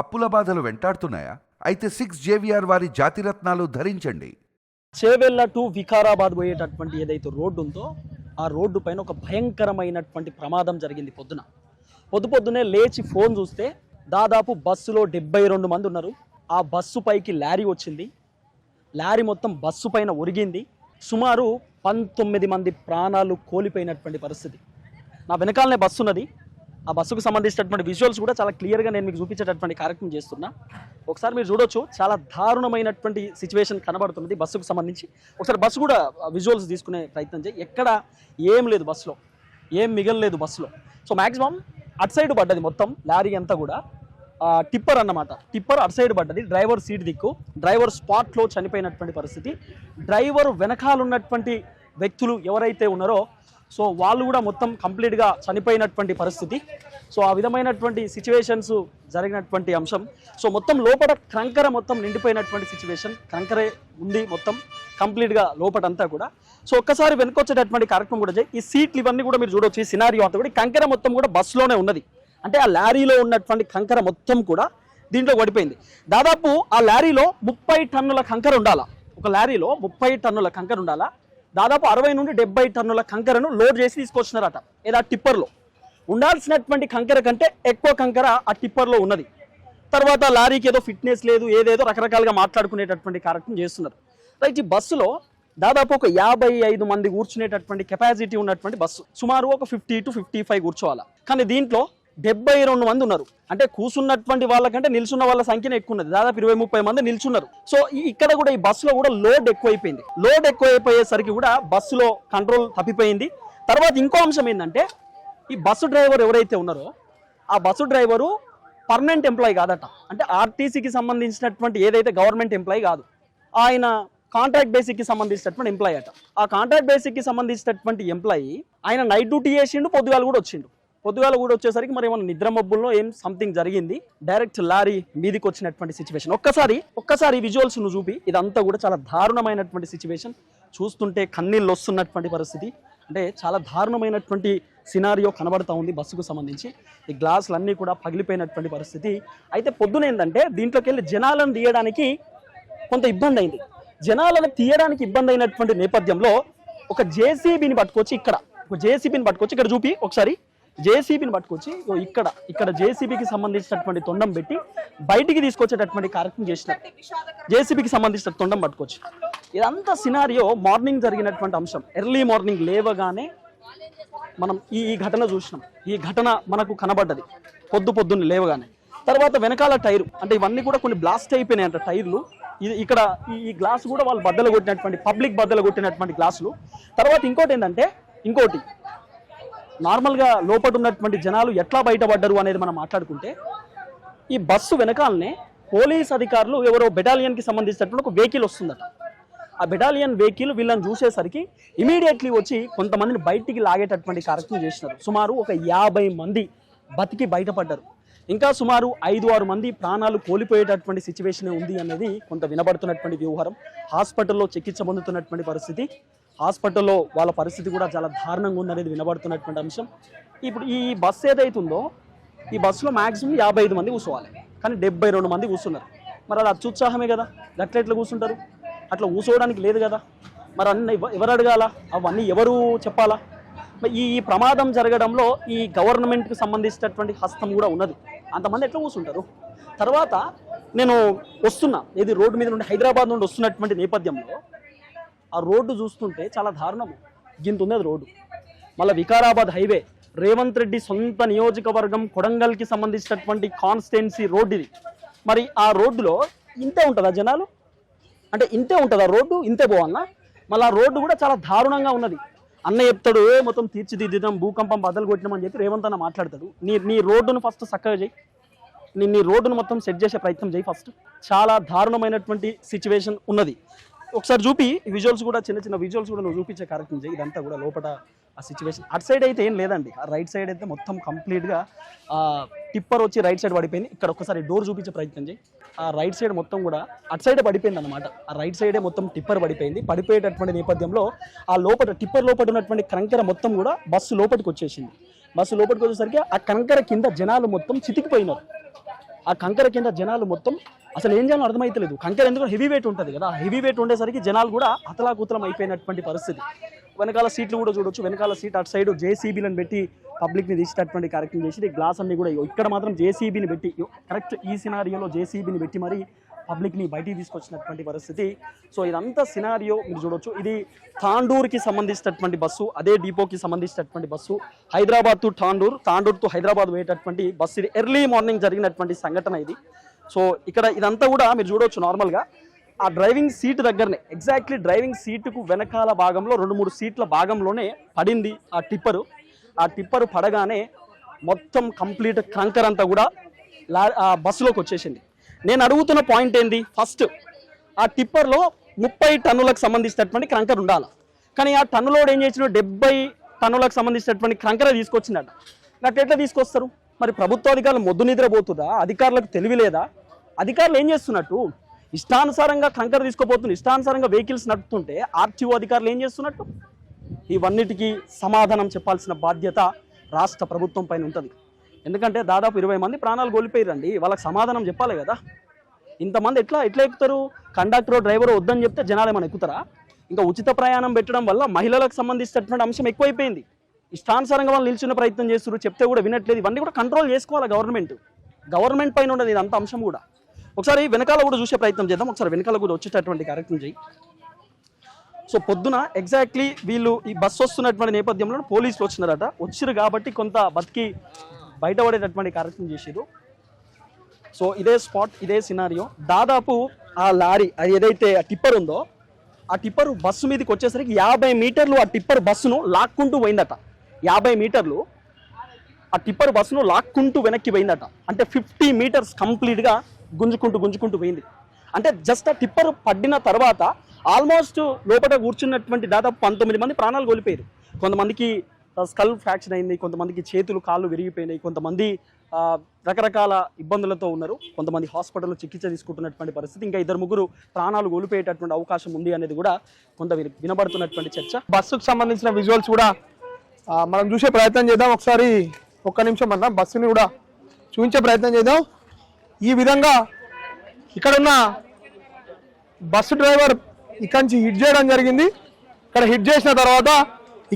అప్పుల బాధలు వెంటాడుతున్నాయా? అయితే సిక్స్ జేవిఆర్ వారి జాతిరత్నాలు ధరించండి. చేవెళ్ళ టు వికారాబాద్ పోయేటటువంటి ఏదైతే రోడ్డు ఉందో ఆ రోడ్డు పైన ఒక భయంకరమైనటువంటి ప్రమాదం జరిగింది పొద్దున. పొద్దు పొద్దునే లేచి ఫోన్ చూస్తే దాదాపు బస్సులో డెబ్బై రెండు మంది ఉన్నారు. ఆ బస్సు పైకి లారీ వచ్చింది. లారీ మొత్తం బస్సు పైన ఒరిగింది. సుమారు పంతొమ్మిది మంది ప్రాణాలు కోల్పోయినటువంటి పరిస్థితి. నా వెనకాలనే బస్సు ఉన్నది ఆ బస్సుకు సంబంధించినటువంటి విజువల్స్ కూడా చాలా క్లియర్గా నేను మీకు చూపించేటటువంటి కార్యక్రమం చేస్తున్నా. ఒకసారి మీరు చూడొచ్చు చాలా దారుణమైనటువంటి సిచ్యువేషన్ కనబడుతున్నది బస్సుకు సంబంధించి. ఒకసారి బస్సు కూడా విజువల్స్ తీసుకునే ప్రయత్నం చేయి. ఎక్కడ ఏం లేదు బస్సులో ఏం మిగలలేదు బస్సులో. సో మ్యాక్సిమం అటు సైడ్ పడ్డది మొత్తం లారీ అంతా కూడా. టిప్పర్ అన్నమాట. టిప్పర్ అటు సైడ్ పడ్డది డ్రైవర్ సీట్ దిక్కు. డ్రైవర్ స్పాట్లో చనిపోయినటువంటి పరిస్థితి. డ్రైవర్ వెనకాల ఉన్నటువంటి వ్యక్తులు ఎవరైతే ఉన్నారో సో వాళ్ళు కూడా మొత్తం కంప్లీట్గా చనిపోయినటువంటి పరిస్థితి. సో ఆ విధమైనటువంటి సిచ్యువేషన్స్ జరిగినటువంటి అంశం. సో మొత్తం లోపల కంకర మొత్తం నిండిపోయినటువంటి సిచ్యువేషన్. క్రంకరే ఉంది మొత్తం కంప్లీట్గా లోపటంతా కూడా. సో ఒక్కసారి వెనుకొచ్చేటటువంటి కార్యక్రమం కూడా చేయి. ఈ సీట్లు ఇవన్నీ కూడా మీరు చూడొచ్చు ఈ సినారియో అంతా కూడా. కంకర మొత్తం కూడా బస్సులోనే ఉన్నది. అంటే ఆ లారీలో ఉన్నటువంటి కంకర మొత్తం కూడా దీంట్లో పడిపోయింది. దాదాపు ఆ లారీలో ముప్పై టన్నుల కంకర ఉండాలా? ఒక లారీలో ముప్పై టన్నుల కంకర ఉండాలా? దాదాపు అరవై నుండి డెబ్బై టన్నుల కంకరను లోడ్ చేసి తీసుకొచ్చినారట. ఏదో టిప్పర్లో. ఉండాల్సినటువంటి కంకర కంటే ఎక్కువ కంకర ఆ టిప్పర్లో ఉన్నది. తర్వాత లారీకి ఏదో ఫిట్నెస్ లేదు ఏదేదో రకరకాలుగా మాట్లాడుకునేటటువంటి కార్యక్రమం చేస్తున్నారు. రైట్ ఈ బస్సులో దాదాపు ఒక యాభై ఐదు మంది కూర్చునేటటువంటి కెపాసిటీ ఉన్నటువంటి బస్సు. సుమారు ఒక ఫిఫ్టీ టు ఫిఫ్టీ ఫైవ్ కూర్చోవాలి. కానీ దీంట్లో డెబ్బై రెండు మంది ఉన్నారు. అంటే కూర్చున్నటువంటి వాళ్ళకంటే నిల్చున్న వాళ్ళ సంఖ్యనే ఎక్కువ ఉన్నది దాదాపు ఇరవై ముప్పై మంది నిల్చున్నారు. సో ఇక్కడ కూడా ఈ బస్సులో కూడా లోడ్ ఎక్కువైపోయింది. లోడ్ ఎక్కువైపోయేసరికి కూడా బస్సులో కంట్రోల్ తప్పిపోయింది. తర్వాత ఇంకో అంశం ఏంటంటే ఈ బస్సు డ్రైవర్ ఎవరైతే ఉన్నారో ఆ బస్సు డ్రైవరు పర్మనెంట్ ఎంప్లాయీ కాదట. అంటే ఆర్టీసీకి సంబంధించినటువంటి ఏదైతే గవర్నమెంట్ ఎంప్లాయీ కాదు ఆయన కాంట్రాక్ట్ బేసిక్కి సంబంధించినటువంటి ఎంప్లాయీ అట. ఆ కాంట్రాక్ట్ బేసిక్కి సంబంధించినటువంటి ఎంప్లాయీ ఆయన నైట్ డ్యూటీ చేసిండు పొద్దుగాల కూడా వచ్చిండు. పొద్దుగాల కూడా వచ్చేసరికి మరి ఏమన్నా నిద్ర మబ్బుల్లో ఏం సంథింగ్ జరిగింది? డైరెక్ట్ లారీ మీదికి వచ్చినటువంటి సిచ్యువేషన్ ఒక్కసారి ఒక్కసారి విజువల్స్ను చూపి ఇదంతా కూడా చాలా దారుణమైనటువంటి సిచ్యువేషన్ చూస్తుంటే కన్నీళ్ళు వస్తున్నటువంటి పరిస్థితి. అంటే చాలా దారుణమైనటువంటి సినారియో కనబడతా ఉంది బస్సుకు సంబంధించి. ఈ గ్లాసులు అన్నీ కూడా పగిలిపోయినటువంటి పరిస్థితి. అయితే పొద్దున ఏంటంటే దీంట్లోకి వెళ్ళి జనాలను తీయడానికి కొంత ఇబ్బంది అయింది. జనాలను తీయడానికి ఇబ్బంది అయినటువంటి నేపథ్యంలో ఒక జేసీబీని పట్టుకొచ్చి ఇక్కడ ఒక జేసీబీని పట్టుకొచ్చి ఇక్కడ చూపి ఒకసారి జేసీబీని పట్టుకొచ్చి ఇక్కడ ఇక్కడ జేసీబీకి సంబంధించినటువంటి తొండం పెట్టి బయటికి తీసుకొచ్చేటటువంటి కార్యక్రమం చేసినారు. జేసీబీకి సంబంధించిన తొండం పట్టుకొచ్చి. ఇదంతా సినారియో మార్నింగ్ జరిగినటువంటి అంశం. ఎర్లీ మార్నింగ్ లేవగానే మనం ఈ ఈ ఘటన చూసినాం. ఈ ఘటన మనకు కనబడ్డది. పొద్దు పొద్దున్న లేవగానే. తర్వాత వెనకాల టైరు. అంటే ఇవన్నీ కూడా కొన్ని బ్లాస్ట్ అయిపోయినాయి అంట టైర్లు. ఇది ఇక్కడ ఈ గ్లాస్ కూడా వాళ్ళు బద్దలు కొట్టినటువంటి పబ్లిక్ బద్దలు కొట్టినటువంటి గ్లాసులు. తర్వాత ఇంకోటి ఏంటంటే ఇంకోటి. నార్మల్గా లోపల ఉన్నటువంటి జనాలు ఎట్లా బయటపడ్డరు అనేది మనం మాట్లాడుకుంటే ఈ బస్సు వెనకాలనే పోలీస్ అధికారులు ఎవరో బెటాలియన్కి సంబంధించినటువంటి ఒక వెహికల్ వస్తుందట. ఆ బెటాలియన్ వెహికల్ వీళ్ళని చూసేసరికి ఇమీడియట్లీ వచ్చి కొంతమందిని బయటికి లాగేటటువంటి కార్యక్రమం చేసినారు. సుమారు ఒక యాభై మంది బతికి బయటపడ్డారు. ఇంకా సుమారు ఐదు ఆరు మంది ప్రాణాలు కోల్పోయేటటువంటి సిచ్యువేషన్ ఉంది అనేది కొంత వినబడుతున్నటువంటి వ్యవహారం హాస్పిటల్లో చికిత్స పొందుతున్నటువంటి పరిస్థితి. హాస్పిటల్లో వాళ్ళ పరిస్థితి కూడా చాలా దారుణంగా ఉందనేది వినబడుతున్నటువంటి అంశం. ఇప్పుడు ఈ బస్సు ఏదైతుందో ఈ బస్సులో మ్యాక్సిమం యాభై ఐదు మంది కూర్చోవాలి. కానీ డెబ్బై రెండు మంది కూర్చున్నారు. మరి అది అత్యుత్సాహమే కదా. గట్ల ఎట్లా కూర్చుంటారు? అట్లా కూర్చోవడానికి లేదు కదా. మరి అన్ని ఎవరు అడగాల? అవన్నీ ఎవరు చెప్పాలా? ఈ ఈ ప్రమాదం జరగడంలో ఈ గవర్నమెంట్కి సంబంధించినటువంటి హస్తం కూడా ఉన్నది. అంతమంది ఎట్లా కూర్చుంటారు? తర్వాత నేను వస్తున్నా. ఇది రోడ్డు మీద నుండి హైదరాబాద్ నుండి వస్తున్నటువంటి నేపథ్యంలో ఆ రోడ్డు చూస్తుంటే చాలా దారుణము. గింత ఉంది అది రోడ్డు. మళ్ళీ వికారాబాద్ హైవే రేవంత్ రెడ్డి సొంత నియోజకవర్గం కొడంగల్కి సంబంధించినటువంటి కాన్స్టిట్యున్సీ రోడ్డు ఇది మరి ఆ రోడ్డులో ఇంతే ఉంటుందా జనాలు? అంటే ఇంతే ఉంటుందా రోడ్డు? ఇంతే పోవన్నా? మళ్ళీ ఆ రోడ్డు కూడా చాలా దారుణంగా ఉన్నది. అన్న చెప్తాడు ఏ మొత్తం తీర్చిదిద్దాం భూకంపం బదలు కొట్టినామని చెప్పి రేవంత్ అన్న మాట్లాడతాడు. నీ నీ రోడ్డును ఫస్ట్ చక్కగా చేయి నీ నీ రోడ్డును మొత్తం సెట్ చేసే ప్రయత్నం చేయి ఫస్ట్. చాలా దారుణమైనటువంటి సిచ్యువేషన్ ఉన్నది. ఒకసారి చూపి. విజువల్స్ కూడా చిన్న చిన్న విజువల్స్ కూడా నువ్వు చూపించే కార్యక్రమం చేయి. ఇదంతా కూడా లోపల ఆ సిచ్యువేషన్ అటు సైడ్ అయితే ఏం లేదండి. ఆ రైట్ సైడ్ అయితే మొత్తం కంప్లీట్గా టిప్పర్ వచ్చి రైట్ సైడ్ పడిపోయింది. ఇక్కడ ఒకసారి డోర్ చూపించే ప్రయత్నం చేయి. ఆ రైట్ సైడ్ మొత్తం కూడా అటు సైడే పడిపోయింది అనమాట ఆ రైట్ సైడే మొత్తం టిప్పర్ పడిపోయింది. పడిపోయేటటువంటి నేపథ్యంలో ఆ లోపల టిప్పర్ లోపల ఉన్నటువంటి కంకర మొత్తం కూడా బస్సు లోపలికి వచ్చేసింది. బస్సు లోపలికి వచ్చేసరికి ఆ కంకర కింద జనాలు మొత్తం చితికిపోయినారు. ఆ కంకర కింద జనాలు మొత్తం అసలు ఏం చేయాలో అర్థమైతలేదు. కంకర ఎందుకు హెవీ వెయిట్ ఉంటుంది కదా. హెవీ వెయిట్ ఉండేసరికి జనాలు కూడా అతలాకుతలం అయిపోయినటువంటి పరిస్థితి. వెనకాల సీట్లు కూడా చూడొచ్చు. వెనకాల సీట్ అటు సైడ్ జేసీబీలను పెట్టి పబ్లిక్ని తీసేటటువంటి కార్యక్రమం చేసి గ్లాస్ అన్ని కూడా ఇక్కడ మాత్రం జేసీబీని పెట్టి కరెక్ట్ ఈ సినారియోలో జేసీబీని పెట్టి మరి పబ్లిక్ని బయటికి తీసుకొచ్చినటువంటి పరిస్థితి. సో ఇదంతా సినారియో మీరు చూడొచ్చు. ఇది తాండూర్కి సంబంధించినటువంటి బస్సు అదే డిపోకి సంబంధించినటువంటి bus. Hyderabad to Tandur Tandur to Hyderabad పోయేటటువంటి bus. ఇది ఎర్లీ మార్నింగ్ జరిగినటువంటి సంఘటన ఇది. సో ఇక్కడ ఇదంతా కూడా మీరు చూడవచ్చు నార్మల్గా ఆ డ్రైవింగ్ సీట్ దగ్గరనే ఎగ్జాక్ట్లీ డ్రైవింగ్ సీటుకు వెనకాల భాగంలో రెండు మూడు సీట్ల భాగంలోనే పడింది ఆ టిప్పరు ఆ టిప్పరు పడగానే మొత్తం కంప్లీట్ కంకర్ అంతా కూడా లా ఆ బస్సులోకి వచ్చేసింది. నేను అడుగుతున్న పాయింట్ ఏంది? ఫస్ట్ ఆ టిప్పర్లో ముప్పై టన్నులకు సంబంధించినటువంటి క్రంకర్ ఉండాలి. కానీ ఆ టన్నులోడు ఏం చేసిన డెబ్బై టన్నులకు సంబంధించినటువంటి క్రంకరే తీసుకొచ్చిందట నాకు ఎట్లా తీసుకొస్తారు? మరి ప్రభుత్వ అధికారులు మొద్దు నిద్రపోతుందా? అధికారులకు తెలివి లేదా అధికారులు ఏం చేస్తున్నట్టు? ఇష్టానుసారంగా కంకర తీసుకోపోతుంది ఇష్టానుసారంగా వెహికల్స్ నడుపుతుంటే ఆర్టీఓ అధికారులు ఏం చేస్తున్నట్టు? ఇవన్నిటికీ సమాధానం చెప్పాల్సిన బాధ్యత రాష్ట్ర ప్రభుత్వం పైన ఉంటుంది. ఎందుకంటే దాదాపు ఇరవై మంది ప్రాణాలు కోల్పోయారండి వాళ్ళకి సమాధానం చెప్పాలి కదా. ఇంతమంది ఎట్లా ఎట్లా ఎక్కుతారు? కండక్టర్ డ్రైవర్ వద్దని చెప్తే జనాలు ఏమైనా ఎక్కుతారా? ఇంకా ఉచిత ప్రయాణం పెట్టడం వల్ల మహిళలకు సంబంధించినటువంటి అంశం ఎక్కువైపోయింది. ఇష్టానుసారంగా వాళ్ళు నిల్చున్న ప్రయత్నం చేస్తున్నారు చెప్తే కూడా వినట్లేదు. ఇవన్నీ కూడా కంట్రోల్ చేసుకోవాలి గవర్నమెంట్ గవర్నమెంట్ పైన ఉండదు అంత అంశం కూడా. ఒకసారి వెనకాల కూడా చూసే ప్రయత్నం చేద్దాం. ఒకసారి వెనకాల కూడా వచ్చేటటువంటి కార్యక్రమం చేయి. సో పొద్దున ఎగ్జాక్ట్లీ వీళ్ళు ఈ బస్సు వస్తున్నటువంటి నేపథ్యంలో పోలీసులు వచ్చినారట. వచ్చిరు కాబట్టి కొంత బతికి బయటపడేటటువంటి కార్యక్రమం చేశారు సో ఇదే స్పాట్ ఇదే సినారియో దాదాపు ఆ లారీ అది ఏదైతే ఆ టిప్పర్ ఉందో ఆ టిప్పర్ బస్సు మీదకి వచ్చేసరికి యాభై మీటర్లు ఆ టిప్పర్ బస్సును లాక్కుంటూ పోయిందట. యాభై మీటర్లు ఆ టిప్పర్ బస్సును లాక్కుంటూ వెనక్కి పోయిందట. అంటే ఫిఫ్టీ మీటర్స్ కంప్లీట్గా గుంజుకుంటూ గుంజుకుంటూ పోయింది. అంటే జస్ట్ ఆ టిప్పర్ పడిన తర్వాత ఆల్మోస్ట్ లోపల కూర్చున్నటువంటి దాదాపు పంతొమ్మిది మంది ప్రాణాలు కోల్పోయారు. కొంతమందికి స్కల్ ఫ్రాక్చర్ అయింది కొంతమందికి చేతులు కాళ్ళు విరిగిపోయినాయి కొంతమంది రకరకాల ఇబ్బందులతో ఉన్నారు. కొంతమంది హాస్పిటల్లో చికిత్స తీసుకుంటున్నటువంటి పరిస్థితి ఇంకా ఇద్దరు ముగ్గురు ప్రాణాలు కోల్పోయేటటువంటి అవకాశం ఉంది అనేది కూడా కొంత విన- వినబడుతున్నటువంటి చర్చ. బస్సుకు సంబంధించిన విజువల్స్ కూడా మనం చూసే ప్రయత్నం చేద్దాం. ఒకసారి ఒక్క నిమిషం అన్న బస్సుని కూడా చూపించే ప్రయత్నం చేద్దాం. ఈ విధంగా ఇక్కడున్న బస్సు డ్రైవర్ ఇక్కడి నుంచి హిట్ చేయడం జరిగింది. ఇక్కడ హిట్ చేసిన తర్వాత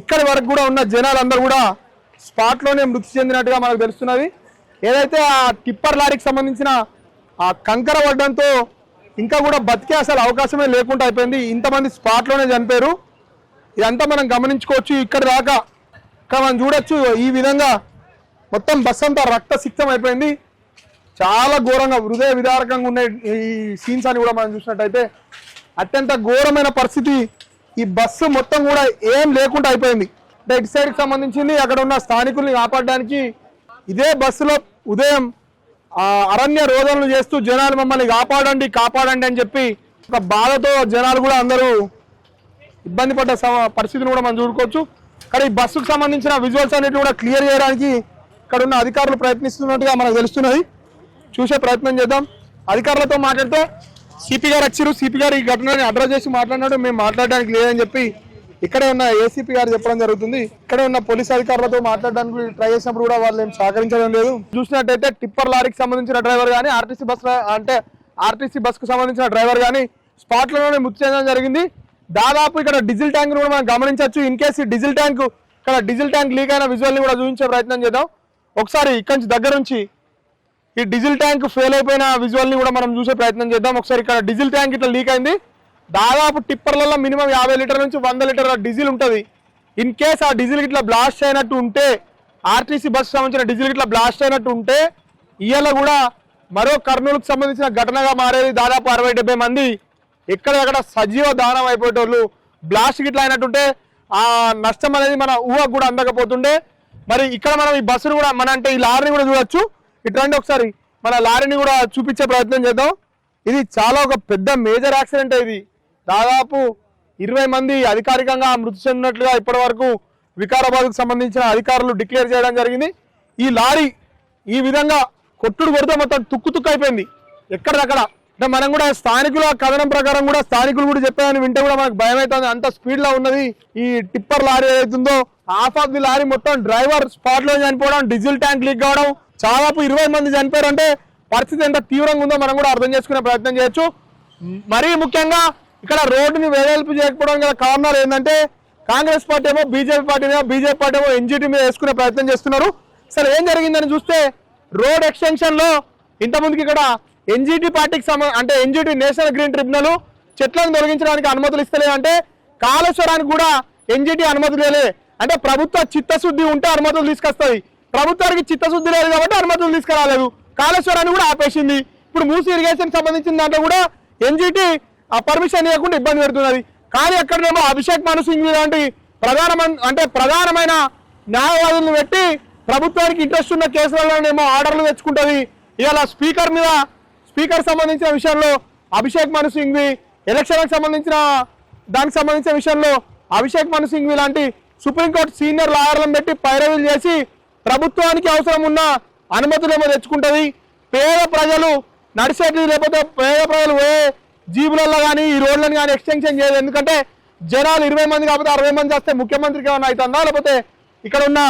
ఇక్కడి వరకు కూడా ఉన్న జనాలందరూ కూడా స్పాట్లోనే మృతి చెందినట్టుగా మనకు తెలుస్తున్నది. ఏదైతే ఆ టిప్పర్ లారీకి సంబంధించిన ఆ కంకర పడడంతో ఇంకా కూడా బతికే అసలు అవకాశమే లేకుండా అయిపోయింది. ఇంతమంది స్పాట్లోనే చనిపోయారు. ఇదంతా మనం గమనించుకోవచ్చు. ఇక్కడ దాకా మనం చూడొచ్చు. ఈ విధంగా మొత్తం బస్ అంతా రక్తసిక్తం అయిపోయింది. చాలా ఘోరంగా హృదయ విదారకంగా ఉండే ఈ సీన్స్ అని కూడా మనం చూసినట్టయితే అత్యంత ఘోరమైన పరిస్థితి. ఈ బస్సు మొత్తం కూడా ఏం లేకుండా అయిపోయింది. అంటే ఇటు సైడ్కి సంబంధించింది అక్కడ ఉన్న స్థానికుల్ని కాపాడడానికి ఇదే బస్సులో ఉదయం అరణ్య రోదనలు చేస్తూ జనాలు మమ్మల్ని కాపాడండి కాపాడండి అని చెప్పి ఒక బాధతో జనాలు కూడా అందరూ ఇబ్బంది పడ్డ పరిస్థితిని కూడా మనం చూడుకోవచ్చు కానీ ఈ బస్సుకు సంబంధించిన విజువల్స్ అన్నిటి కూడా క్లియర్ చేయడానికి ఇక్కడ ఉన్న అధికారులు ప్రయత్నిస్తున్నట్టుగా మనకు తెలుస్తున్నది చూసే ప్రయత్నం చేద్దాం. అధికారులతో మాట్లాడితే సిపి గారు వచ్చారు సిపి గారు ఈ ఘటనని అడ్రస్ చేసి మాట్లాడినాడు. మేము మాట్లాడడానికి లేదని చెప్పి ఇక్కడే ఉన్న ఏసీపీ గారు చెప్పడం జరుగుతుంది. ఇక్కడే ఉన్న పోలీస్ అధికారులతో మాట్లాడడానికి ట్రై చేసినప్పుడు కూడా వాళ్ళు ఏం సహకరించడం లేదు. చూసినట్టయితే టిప్పర్ లారీకి సంబంధించిన డ్రైవర్ కానీ ఆర్టీసీ బస్ అంటే ఆర్టీసీ బస్కు సంబంధించిన డ్రైవర్ కానీ స్పాట్లోనే మృతి చెందడం జరిగింది. దాదాపు ఇక్కడ డీజిల్ ట్యాంక్ కూడా మనం గమనించవచ్చు. ఇన్ కేసు ఈ డీజిల్ ట్యాంక్ ఇక్కడ డీజిల్ ట్యాంక్ లీక్ అయిన విజువల్ని కూడా చూపించే ప్రయత్నం చేద్దాం. ఒకసారి ఇక్కడి నుంచి దగ్గర నుంచి ఈ డీజిల్ ట్యాంక్ ఫెయిల్ అయిపోయిన విజువల్ని కూడా మనం చూసే ప్రయత్నం చేద్దాం. ఒకసారి ఇక్కడ డీజిల్ ట్యాంక్ ఇట్లా లీక్ అయింది. దాదాపు టిప్పర్లలో మినిమం యాభై లీటర్ నుంచి వంద లీటర్ల డీజిల్ ఉంటుంది. ఇన్ కేస్ ఆ డీజిల్ ఇట్లా బ్లాస్ట్ అయినట్టు ఉంటే ఆర్టీసీ బస్ సంబంధించిన డీజిల్ ఇట్లా బ్లాస్ట్ అయినట్టు ఉంటే ఇవాళ కూడా మరో కర్నూలుకు సంబంధించిన ఘటనగా మారేది దాదాపు అరవై డెబ్బై మంది ఎక్కడెక్కడ సజీవ దానం అయిపోయేటోళ్ళు బ్లాస్ట్ గిట్లా అయినట్టుంటే ఆ నష్టం అనేది మన ఊహకు కూడా అందకపోతుండే. మరి ఇక్కడ మనం ఈ బస్సును కూడా మన అంటే ఈ లారీని కూడా చూడొచ్చు. ఇట్లాంటి ఒకసారి. మన లారీని కూడా చూపించే ప్రయత్నం చేద్దాం. ఇది చాలా ఒక పెద్ద మేజర్ యాక్సిడెంట్ ఇది. దాదాపు ఇరవై మంది అధికారికంగా మృతి చెందినట్లుగా ఇప్పటి వరకు వికారాబాద్కు సంబంధించిన అధికారులు డిక్లేర్ చేయడం జరిగింది. ఈ లారీ ఈ విధంగా కొట్టుడు కొడితే మొత్తం తుక్కు తుక్కు అయిపోయింది. ఎక్కడిదక్కడ అంటే మనం కూడా స్థానికుల కథనం ప్రకారం కూడా స్థానికులు కూడా చెప్పారని వింటే కూడా మనకు భయం అవుతుంది అంత స్పీడ్లో ఉన్నది ఈ టిప్పర్ లారీ ఏదైతుందో. హాఫ్ ఆఫ్ ది లారీ మొత్తం డ్రైవర్ స్పాట్లో చనిపోవడం డీజిల్ ట్యాంక్ లీక్ కావడం దాదాపు ఇరవై మంది చనిపోయారంటే పరిస్థితి ఎంత తీవ్రంగా ఉందో మనం కూడా అర్థం చేసుకునే ప్రయత్నం చేయొచ్చు. మరీ ముఖ్యంగా ఇక్కడ రోడ్డుని వేరేల్పు చేయకపోవడం గల కారణాలు ఏంటంటే కాంగ్రెస్ పార్టీ ఏమో బీజేపీ పార్టీ మీద బీజేపీ పార్టీ ఏమో ఎన్జీటీ మీద వేసుకునే ప్రయత్నం చేస్తున్నారు. సరే ఏం జరిగిందని చూస్తే రోడ్ ఎక్స్టెన్షన్లో ఇంతకుముందుకి ఇక్కడ ఎన్జీటీ పార్టీకి సమ అంటే ఎన్జీటీ నేషనల్ గ్రీన్ ట్రిబ్యునల్ చెట్లను తొలగించడానికి అనుమతులు ఇస్తలే అంటే కాళేశ్వరానికి కూడా ఎన్జీటీ అనుమతులు లేలే అంటే ప్రభుత్వ చిత్తశుద్ధి ఉంటే అనుమతులు తీసుకొస్తుంది ప్రభుత్వానికి చిత్తశుద్ధి లేదు కాబట్టి అనుమతులు తీసుకురాలేదు. కాళేశ్వరాన్ని కూడా ఆపేసింది. ఇప్పుడు మూసి ఇరిగేషన్ సంబంధించిన దాంట్లో కూడా ఎన్జీటీ ఆ పర్మిషన్ ఇవ్వకుండా ఇబ్బంది పెడుతున్నది. కానీ అక్కడనేమో అభిషేక్ మను సింగ్ లాంటి ప్రధాన అంటే ప్రధానమైన న్యాయవాదులను పెట్టి ప్రభుత్వానికి ఇంట్రెస్ట్ ఉన్న కేసులలోనేమో ఆర్డర్లు తెచ్చుకుంటుంది. ఇవాళ స్పీకర్ మీద స్పీకర్ సంబంధించిన విషయంలో అభిషేక్ మను సింఘ్వి ఎలక్షన్లకు సంబంధించిన దానికి సంబంధించిన విషయంలో అభిషేక్ మను సింఘ్వి లాంటి సుప్రీంకోర్టు సీనియర్ లాయర్లను పెట్టి పైరవీలు చేసి ప్రభుత్వానికి అవసరం ఉన్న అనుమతులేమో తెచ్చుకుంటుంది. పేద ప్రజలు నడిచేది లేకపోతే పేద ప్రజలు ఏ జీబులలో కానీ ఈ రోడ్లను కానీ ఎక్స్టెన్షన్ చేయదు ఎందుకంటే జనాలు ఇరవై మంది కాకపోతే అరవై మంది వస్తే ముఖ్యమంత్రికి ఏమైనా అవుతుందా? లేకపోతే ఇక్కడ ఉన్న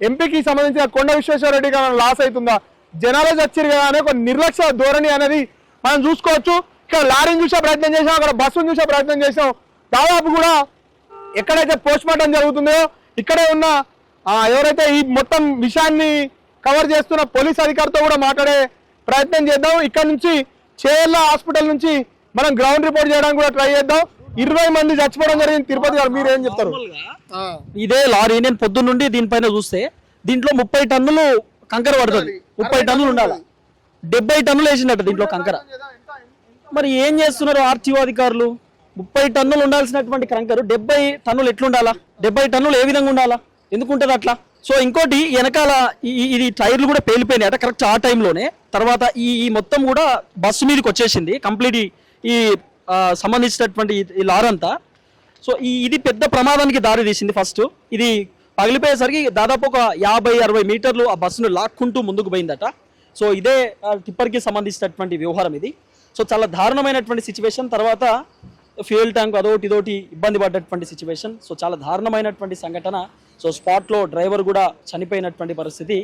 ఎంపీకి సంబంధించిన కొండ విశ్వేశ్వర రెడ్డికి ఏమైనా లాస్ అవుతుందా? జనాలే చచ్చారు కదా అనే ఒక నిర్లక్ష్య ధోరణి అనేది మనం చూసుకోవచ్చు. ఇక్కడ లారీని చూసే ప్రయత్నం చేసాం అక్కడ బస్సును చూసే ప్రయత్నం చేసాం దాదాపు కూడా ఎక్కడైతే పోస్ట్ మార్టం జరుగుతుందో ఇక్కడే ఉన్న ఎవరైతే ఈ మొత్తం విషయాన్ని కవర్ చేస్తున్న పోలీస్ అధికారితో కూడా మాట్లాడే ప్రయత్నం చేద్దాం. ఇక్కడ నుంచి చేర్ల హాస్పిటల్ నుంచి మనం గ్రౌండ్ రిపోర్ట్ చేయడానికి కూడా ట్రై చేద్దాం. ఇరవై మంది చచ్చిపోవడం జరిగింది తిరుపతి గారు. మీరు ఏం చెప్తారు? ఇదే లారీ. నేను పొద్దున్న దీనిపైన చూస్తే దీంట్లో ముప్పై టన్నులు కంకర పడుతుంది. ముప్పై టన్నులు ఉండాలి. డెబ్బై టన్నులు వేసినట్టు దీంట్లో కంకర. మరి ఏం చేస్తున్నారు ఆర్టీఓ అధికారులు? ముప్పై టన్నులు ఉండాల్సినటువంటి కంకరు డెబ్బై టన్నులు ఎట్లుండాలా? డెబ్బై టన్నులు ఏ విధంగా ఉండాలా? ఎందుకు ఉంటుంది అట్లా? సో ఇంకోటి వెనకాల ఇది టైర్లు కూడా పేలిపోయినాయి అట కరెక్ట్ ఆ టైంలోనే. తర్వాత ఈ ఈ మొత్తం కూడా బస్సు మీదకి వచ్చేసింది. కంప్లీట్ ఈ- సంబంధించినటువంటి ఈ- ఈ లారీ అంతా. సో ఈ ఇది పెద్ద ప్రమాదానికి దారి తీసింది ఫస్ట్. ఇది పగిలిపోయేసరికి దాదాపు ఒక యాభై అరవై మీటర్లు ఆ బస్సును లాక్కుంటూ ముందుకు పోయిందట. సో ఇదే టిప్పర్కి సంబంధించినటువంటి వ్యవహారం ఇది. సో చాలా దారుణమైనటువంటి సిచ్యువేషన్ తర్వాత ఫ్యూయల్ ట్యాంక్ అదోటి ఇదోటి ఇబ్బంది పడ్డటువంటి సిచ్యువేషన్ సో చాలా దారుణమైనటువంటి సంఘటన. సో స్పాట్లో డ్రైవర్ కూడా చనిపోయినటువంటి పరిస్థితి.